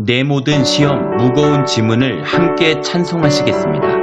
내 모든 시험 무거운 지문을 함께 찬송하시겠습니다.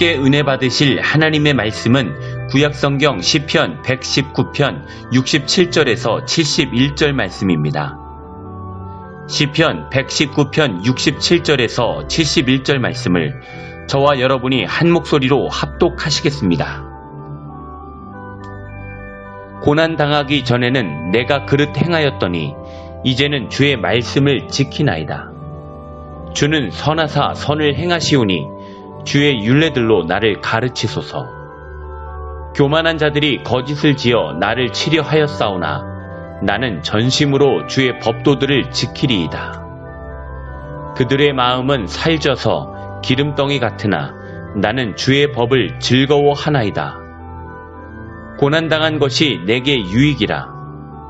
함께 은혜 받으실 하나님의 말씀은 구약성경 시편 119편 67절에서 71절 말씀입니다. 시편 119편 67절에서 71절 말씀을 저와 여러분이 한 목소리로 합독하시겠습니다. 고난 당하기 전에는 내가 그릇 행하였더니 이제는 주의 말씀을 지키나이다. 주는 선하사 선을 행하시오니 주의 윤례들로 나를 가르치소서. 교만한 자들이 거짓을 지어 나를 치려 하였사오나 나는 전심으로 주의 법도들을 지키리이다. 그들의 마음은 살쪄서 기름덩이 같으나 나는 주의 법을 즐거워하나이다. 고난당한 것이 내게 유익이라.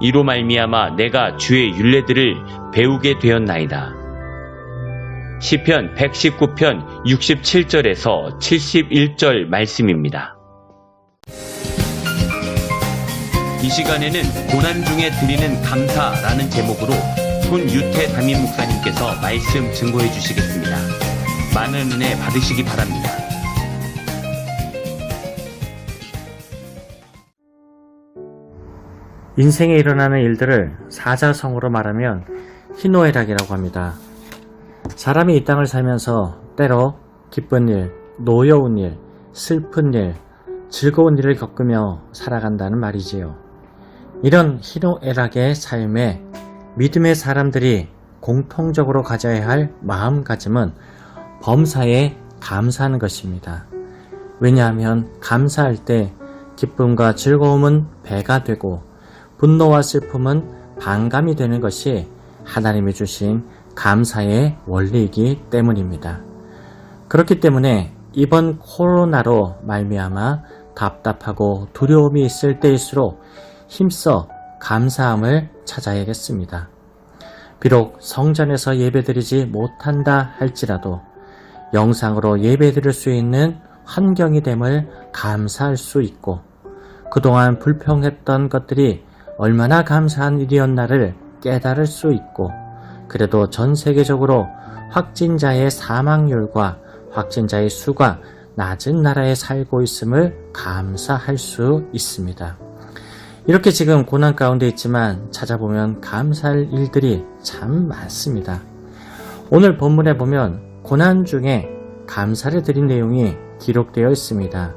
이로 말미암아 내가 주의 윤례들을 배우게 되었나이다. 시편 119편 67절에서 71절 말씀입니다. 이 시간에는 고난 중에 드리는 감사라는 제목으로 손유태 담임 목사님께서 말씀 증거해 주시겠습니다. 많은 은혜 받으시기 바랍니다. 인생에 일어나는 일들을 사자성어로 말하면 희노애락이라고 합니다. 사람이 이 땅을 살면서 때로 기쁜 일, 노여운 일, 슬픈 일, 즐거운 일을 겪으며 살아간다는 말이지요. 이런 희노애락의 삶에 믿음의 사람들이 공통적으로 가져야 할 마음가짐은 범사에 감사하는 것입니다. 왜냐하면 감사할 때 기쁨과 즐거움은 배가 되고 분노와 슬픔은 반감이 되는 것이 하나님이 주신 감사의 원리이기 때문입니다. 그렇기 때문에 이번 코로나로 말미암아 답답하고 두려움이 있을 때일수록 힘써 감사함을 찾아야겠습니다. 비록 성전에서 예배드리지 못한다 할지라도 영상으로 예배드릴 수 있는 환경이 됨을 감사할 수 있고 그동안 불평했던 것들이 얼마나 감사한 일이었나를 깨달을 수 있고 그래도 전 세계적으로 확진자의 사망률과 확진자의 수가 낮은 나라에 살고 있음을 감사할 수 있습니다. 이렇게 지금 고난 가운데 있지만 찾아보면 감사할 일들이 참 많습니다. 오늘 본문에 보면 고난 중에 감사를 드린 내용이 기록되어 있습니다.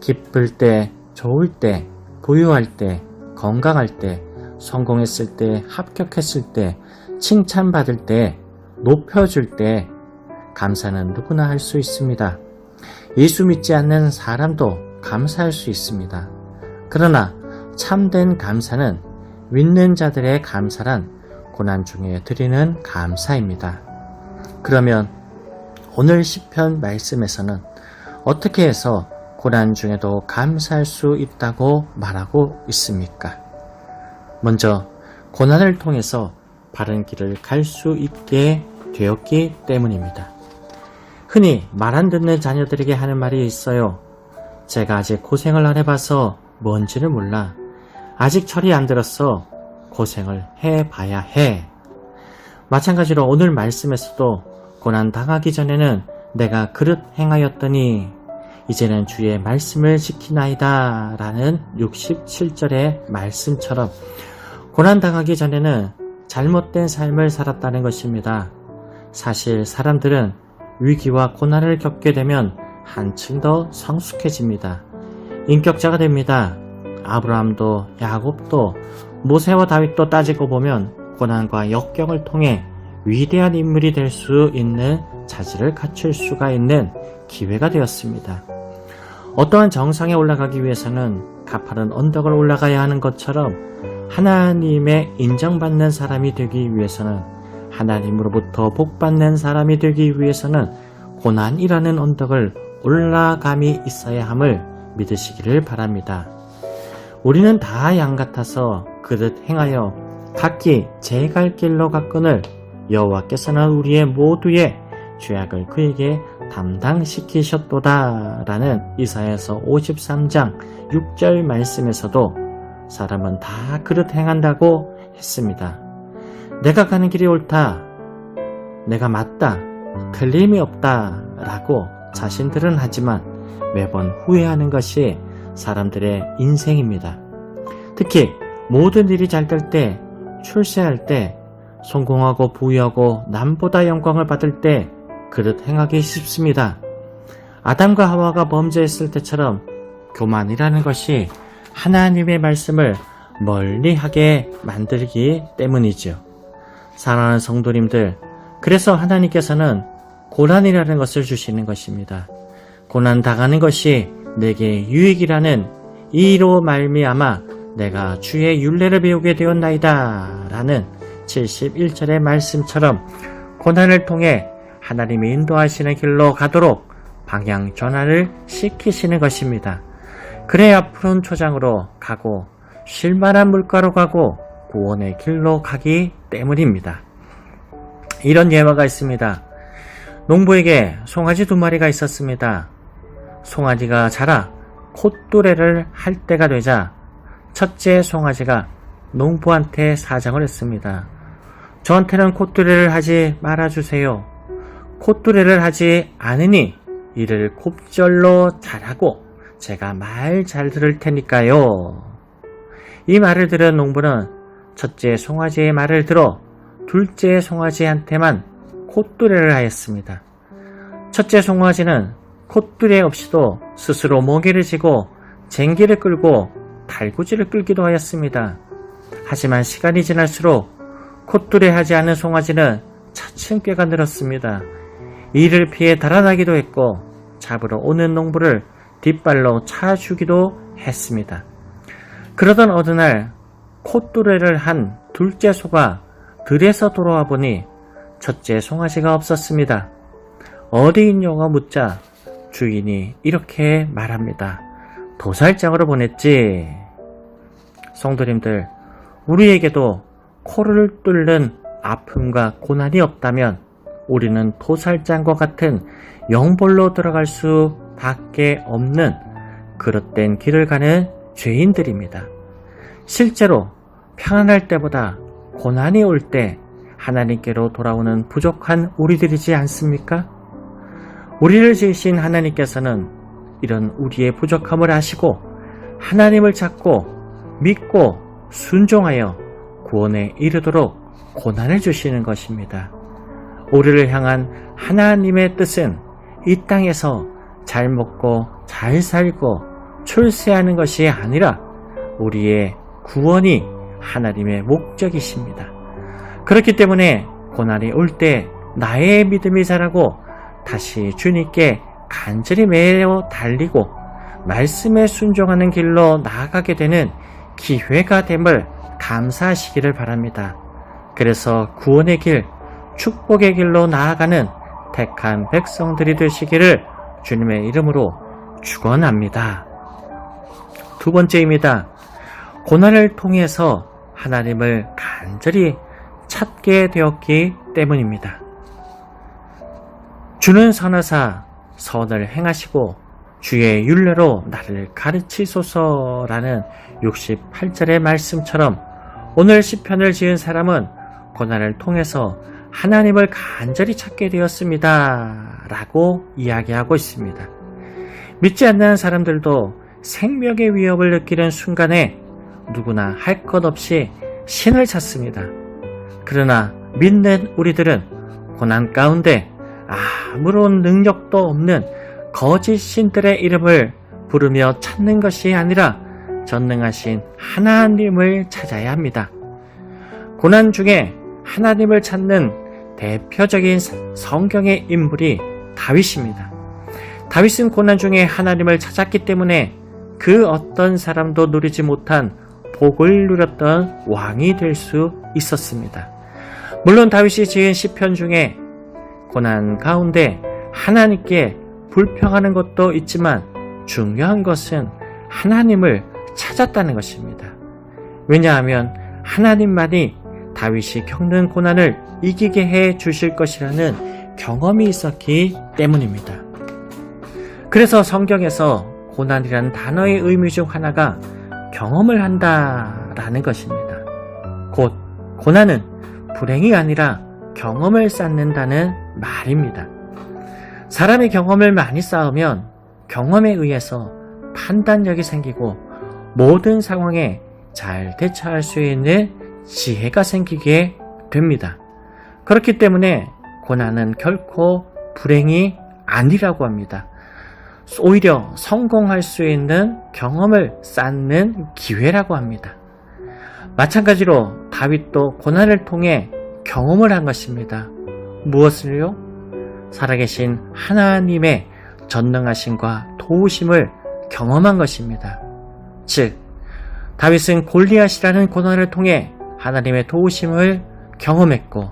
기쁠 때, 좋을 때, 부유할 때, 건강할 때, 성공했을 때, 합격했을 때, 칭찬받을 때, 높여줄 때, 감사는 누구나 할 수 있습니다. 예수 믿지 않는 사람도 감사할 수 있습니다. 그러나 참된 감사는 믿는 자들의 감사란 고난 중에 드리는 감사입니다. 그러면 오늘 시편 말씀에서는 어떻게 해서 고난 중에도 감사할 수 있다고 말하고 있습니까? 먼저 고난을 통해서 바른 길을 갈 수 있게 되었기 때문입니다. 흔히 말 안 듣는 자녀들에게 하는 말이 있어요. 제가 아직 고생을 안 해봐서 뭔지를 몰라. 아직 철이 안 들었어. 고생을 해봐야 해. 마찬가지로 오늘 말씀에서도 고난 당하기 전에는 내가 그릇 행하였더니 이제는 주의 말씀을 지키나이다 라는 67절의 말씀처럼 고난 당하기 전에는 잘못된 삶을 살았다는 것입니다. 사실 사람들은 위기와 고난을 겪게 되면 한층 더 성숙해집니다. 인격자가 됩니다. 아브라함도 야곱도 모세와 다윗도 따지고 보면 고난과 역경을 통해 위대한 인물이 될 수 있는 자질을 갖출 수가 있는 기회가 되었습니다. 어떠한 정상에 올라가기 위해서는 가파른 언덕을 올라가야 하는 것처럼 하나님의 인정받는 사람이 되기 위해서는 하나님으로부터 복받는 사람이 되기 위해서는 고난이라는 언덕을 올라감이 있어야 함을 믿으시기를 바랍니다. 우리는 다 양 같아서 그릇 행하여 각기 제 갈 길로 갔거늘 여호와께서는 우리의 모두의 죄악을 그에게 담당시키셨도다 라는 이사야서 53장 6절 말씀에서도 사람은 다 그릇 행한다고 했습니다. 내가 가는 길이 옳다. 내가 맞다. 틀림이 없다. 라고 자신들은 하지만 매번 후회하는 것이 사람들의 인생입니다. 특히 모든 일이 잘 될 때, 출세할 때, 성공하고 부유하고 남보다 영광을 받을 때 그릇 행하기 쉽습니다. 아담과 하와가 범죄했을 때처럼 교만이라는 것이 하나님의 말씀을 멀리하게 만들기 때문이죠. 사랑하는 성도님들, 그래서 하나님께서는 고난이라는 것을 주시는 것입니다. 고난 당하는 것이 내게 유익이라는 이로 말미암아 내가 주의 윤례를 배우게 되었나이다 라는 71절의 말씀처럼 고난을 통해 하나님이 인도하시는 길로 가도록 방향 전환을 시키시는 것입니다. 그래야 푸른 초장으로 가고 쉴만한 물가로 가고 구원의 길로 가기 때문입니다. 이런 예화가 있습니다. 농부에게 송아지 두 마리가 있었습니다. 송아지가 자라 콧뚜레를 할 때가 되자 첫째 송아지가 농부한테 사정을 했습니다. 저한테는 콧뚜레를 하지 말아주세요. 콧뚜레를 하지 않으니 이를 곱절로 잘하고 제가 말 잘 들을 테니까요. 이 말을 들은 농부는 첫째 송아지의 말을 들어 둘째 송아지한테만 콧뚜레를 하였습니다. 첫째 송아지는 콧뚜레 없이도 스스로 모기를 지고 쟁기를 끌고 달구지를 끌기도 하였습니다. 하지만 시간이 지날수록 콧뚜레 하지 않은 송아지는 차츰 꾀가 늘었습니다. 이를 피해 달아나기도 했고 잡으러 오는 농부를 뒷발로 차주기도 했습니다. 그러던 어느 날 콧뚜레를 한 둘째 소가 들에서 돌아와 보니 첫째 송아지가 없었습니다. 어디 있냐고 묻자 주인이 이렇게 말합니다. 도살장으로 보냈지. 성도님들, 우리에게도 코를 뚫는 아픔과 고난이 없다면 우리는 도살장과 같은 영벌로 들어갈 수 밖에 없는 그릇된 길을 가는 죄인들입니다. 실제로 평안할 때보다 고난이 올 때 하나님께로 돌아오는 부족한 우리들이지 않습니까? 우리를 지으신 하나님께서는 이런 우리의 부족함을 아시고 하나님을 찾고 믿고 순종하여 구원에 이르도록 고난을 주시는 것입니다. 우리를 향한 하나님의 뜻은 이 땅에서 잘 먹고 잘 살고 출세하는 것이 아니라 우리의 구원이 하나님의 목적이십니다. 그렇기 때문에 고난이 올 때 나의 믿음이 자라고 다시 주님께 간절히 매어 달리고 말씀에 순종하는 길로 나아가게 되는 기회가 됨을 감사하시기를 바랍니다. 그래서 구원의 길, 축복의 길로 나아가는 택한 백성들이 되시기를 주님의 이름으로 축원합니다. 두 번째입니다. 고난을 통해서 하나님을 간절히 찾게 되었기 때문입니다. 주는 선하사 선을 행하시고 주의 윤례로 나를 가르치소서라는 68절의 말씀처럼 오늘 시편을 지은 사람은 고난을 통해서 하나님을 간절히 찾게 되었습니다. 라고 이야기하고 있습니다. 믿지 않는 사람들도 생명의 위협을 느끼는 순간에 누구나 할 것 없이 신을 찾습니다. 그러나 믿는 우리들은 고난 가운데 아무런 능력도 없는 거짓 신들의 이름을 부르며 찾는 것이 아니라 전능하신 하나님을 찾아야 합니다. 고난 중에 하나님을 찾는 대표적인 성경의 인물이 다윗입니다. 다윗은 고난 중에 하나님을 찾았기 때문에 그 어떤 사람도 누리지 못한 복을 누렸던 왕이 될 수 있었습니다. 물론 다윗이 지은 시편 중에 고난 가운데 하나님께 불평하는 것도 있지만 중요한 것은 하나님을 찾았다는 것입니다. 왜냐하면 하나님만이 다윗이 겪는 고난을 이기게 해 주실 것이라는 경험이 있었기 때문입니다. 그래서 성경에서 고난이라는 단어의 의미 중 하나가 경험을 한다라는 것입니다. 곧 고난은 불행이 아니라 경험을 쌓는다는 말입니다. 사람이 경험을 많이 쌓으면 경험에 의해서 판단력이 생기고 모든 상황에 잘 대처할 수 있는 지혜가 생기게 됩니다. 그렇기 때문에 고난은 결코 불행이 아니라고 합니다. 오히려 성공할 수 있는 경험을 쌓는 기회라고 합니다. 마찬가지로 다윗도 고난을 통해 경험을 한 것입니다. 무엇을요? 살아계신 하나님의 전능하심과 도우심을 경험한 것입니다. 즉, 다윗은 골리앗이라는 고난을 통해 하나님의 도우심을 경험했고,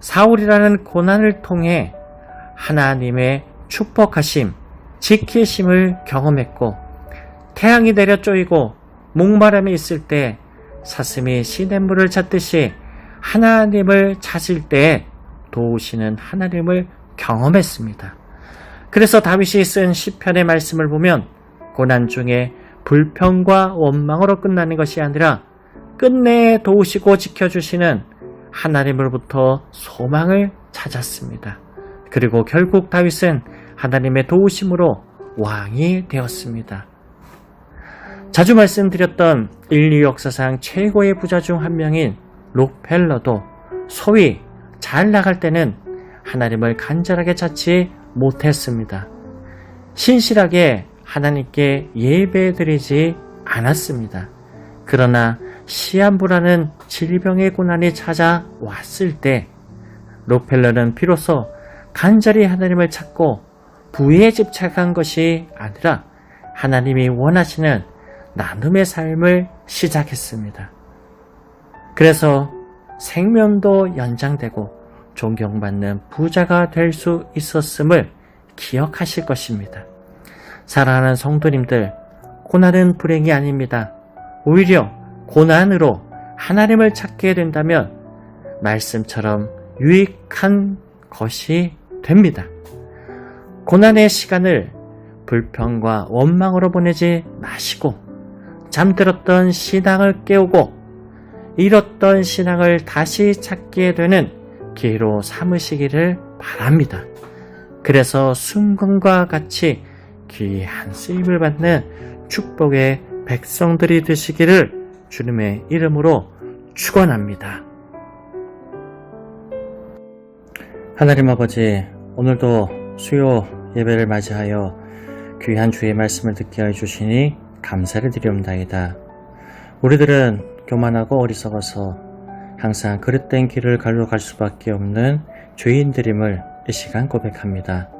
사울이라는 고난을 통해 하나님의 축복하심, 지키심을 경험했고, 태양이 내려 쪼이고 목마름이 있을 때 사슴이 시냇물을 찾듯이 하나님을 찾을 때 도우시는 하나님을 경험했습니다. 그래서 다윗이 쓴 시편의 말씀을 보면 고난 중에 불평과 원망으로 끝나는 것이 아니라 끝내 도우시고 지켜주시는 하나님으로부터 소망을 찾았습니다. 그리고 결국 다윗은 하나님의 도우심으로 왕이 되었습니다. 자주 말씀드렸던 인류 역사상 최고의 부자 중 한 명인 록펠러도 소위 잘 나갈 때는 하나님을 간절하게 찾지 못했습니다. 신실하게 하나님께 예배드리지 않았습니다. 그러나 시한부라는 질병의 고난이 찾아왔을 때 록펠러는 비로소 간절히 하나님을 찾고 부에 집착한 것이 아니라 하나님이 원하시는 나눔의 삶을 시작했습니다. 그래서 생명도 연장되고 존경받는 부자가 될 수 있었음을 기억하실 것입니다. 사랑하는 성도님들, 고난은 불행이 아닙니다. 오히려 고난으로 하나님을 찾게 된다면 말씀처럼 유익한 것이 됩니다. 고난의 시간을 불평과 원망으로 보내지 마시고 잠들었던 신앙을 깨우고 잃었던 신앙을 다시 찾게 되는 기회로 삼으시기를 바랍니다. 그래서 순간과 같이 귀한 쓰임을 받는 축복의 백성들이 되시기를 주님의 이름으로 축원합니다. 하나님 아버지, 오늘도 수요 예배를 맞이하여 귀한 주의 말씀을 듣게 해 주시니 감사를 드리옵나이다. 우리들은 교만하고 어리석어서 항상 그릇된 길을 갈로 갈 수밖에 없는 죄인들임을 이 시간 고백합니다.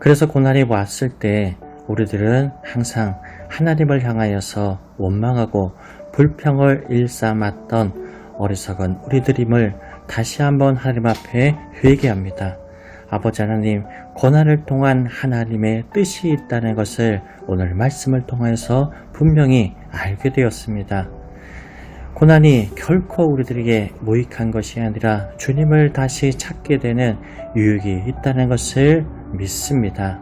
그래서 고난이 왔을 때 우리들은 항상 하나님을 향하여서 원망하고 불평을 일삼았던 어리석은 우리들임을 다시 한번 하나님 앞에 회개합니다. 아버지 하나님, 고난을 통한 하나님의 뜻이 있다는 것을 오늘 말씀을 통해서 분명히 알게 되었습니다. 고난이 결코 우리들에게 무익한 것이 아니라 주님을 다시 찾게 되는 유익이 있다는 것을 믿습니다.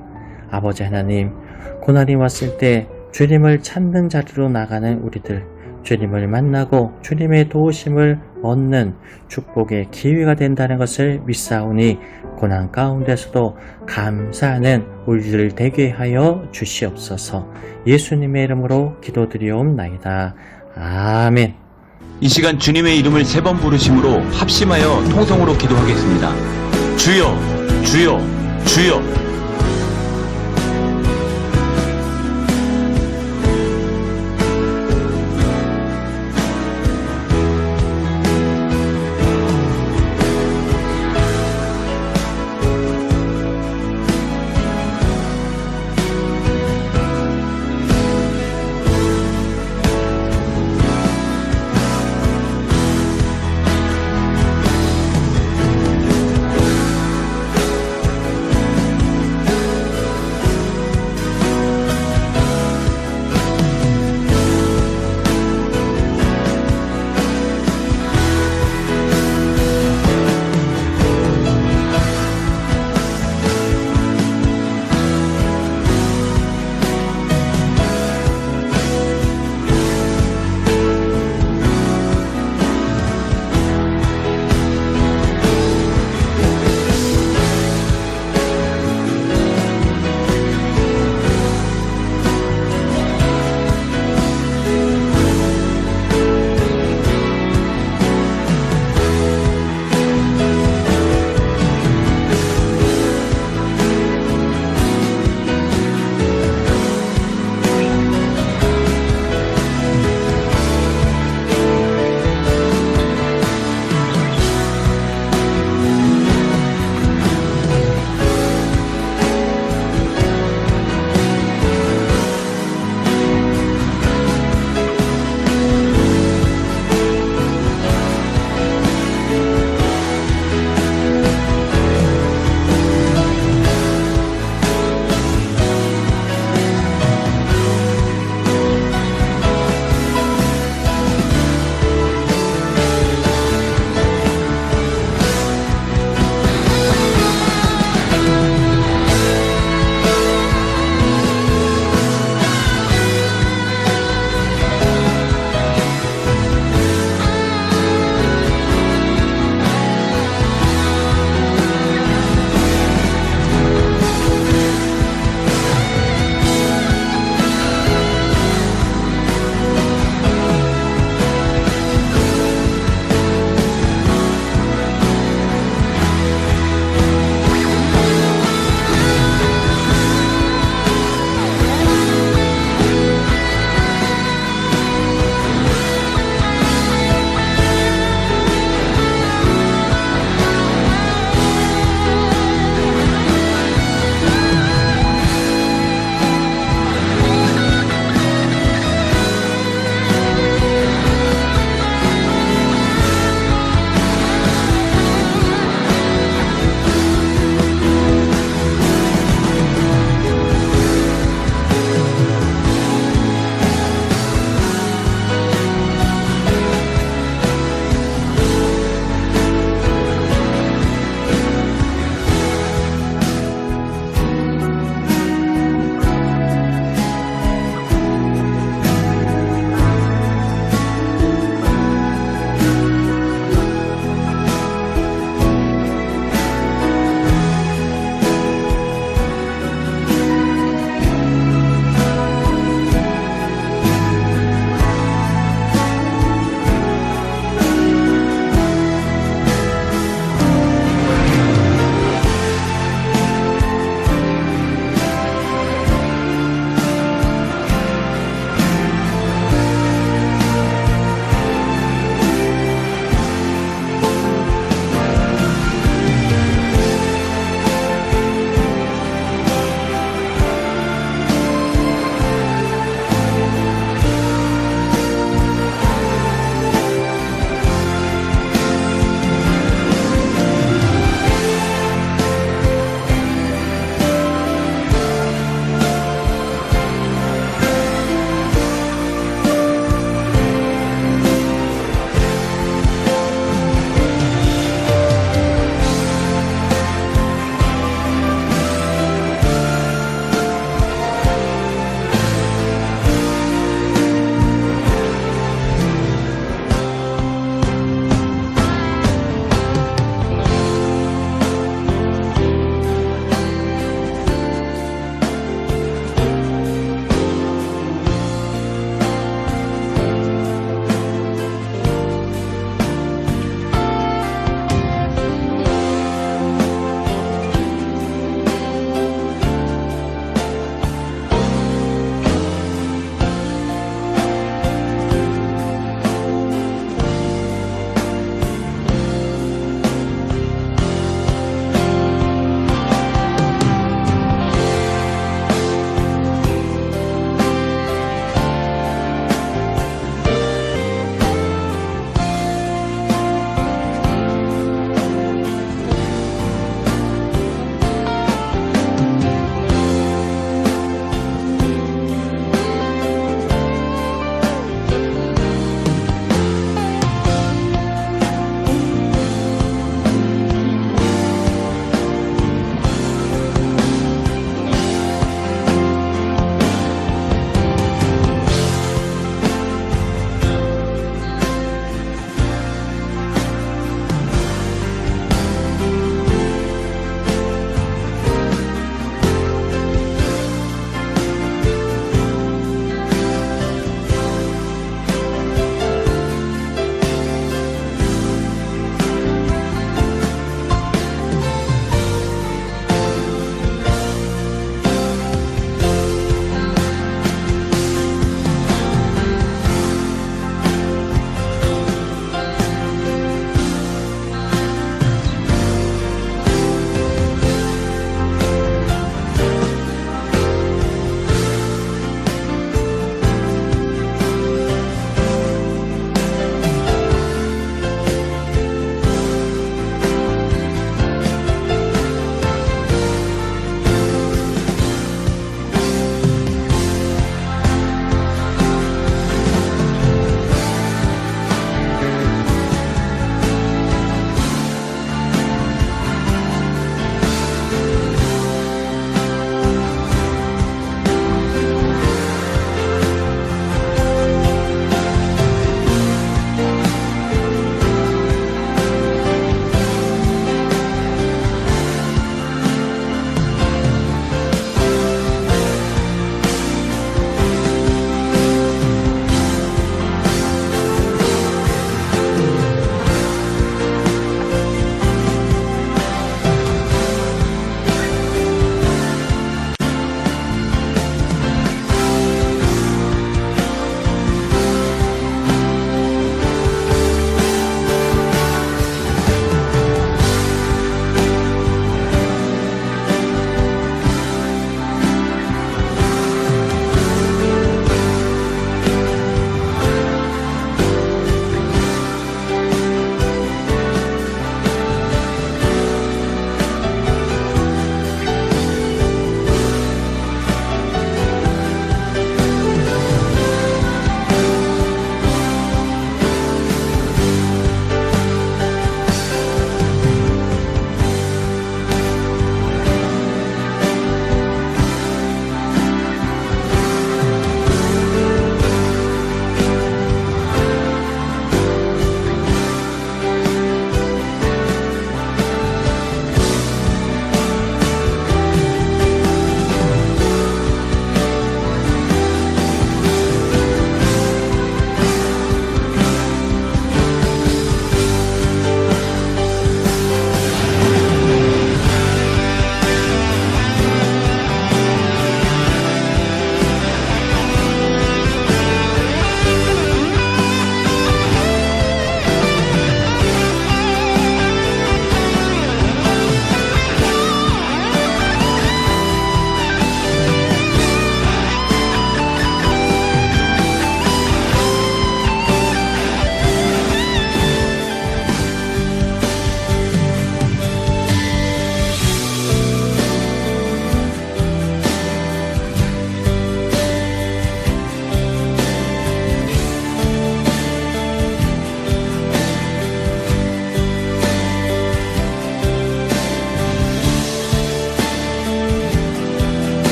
아버지 하나님, 고난이 왔을 때 주님을 찾는 자리로 나가는 우리들, 주님을 만나고 주님의 도우심을 얻는 축복의 기회가 된다는 것을 믿사오니 고난 가운데서도 감사하는 우리들 되게 하여 주시옵소서 예수님의 이름으로 기도드리옵나이다. 아멘. 이 시간 주님의 이름을 세 번 부르심으로 합심하여 통성으로 기도하겠습니다. 주여, 주여, 주여.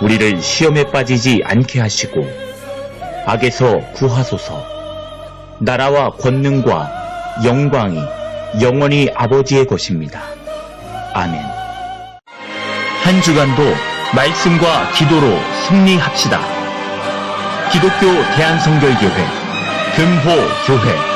우리를 시험에 빠지지 않게 하시고, 악에서 구하소서. 나라와 권능과 영광이 영원히 아버지의 것입니다. 아멘. 한 주간도 말씀과 기도로 승리합시다. 기독교 대한성결교회 금호교회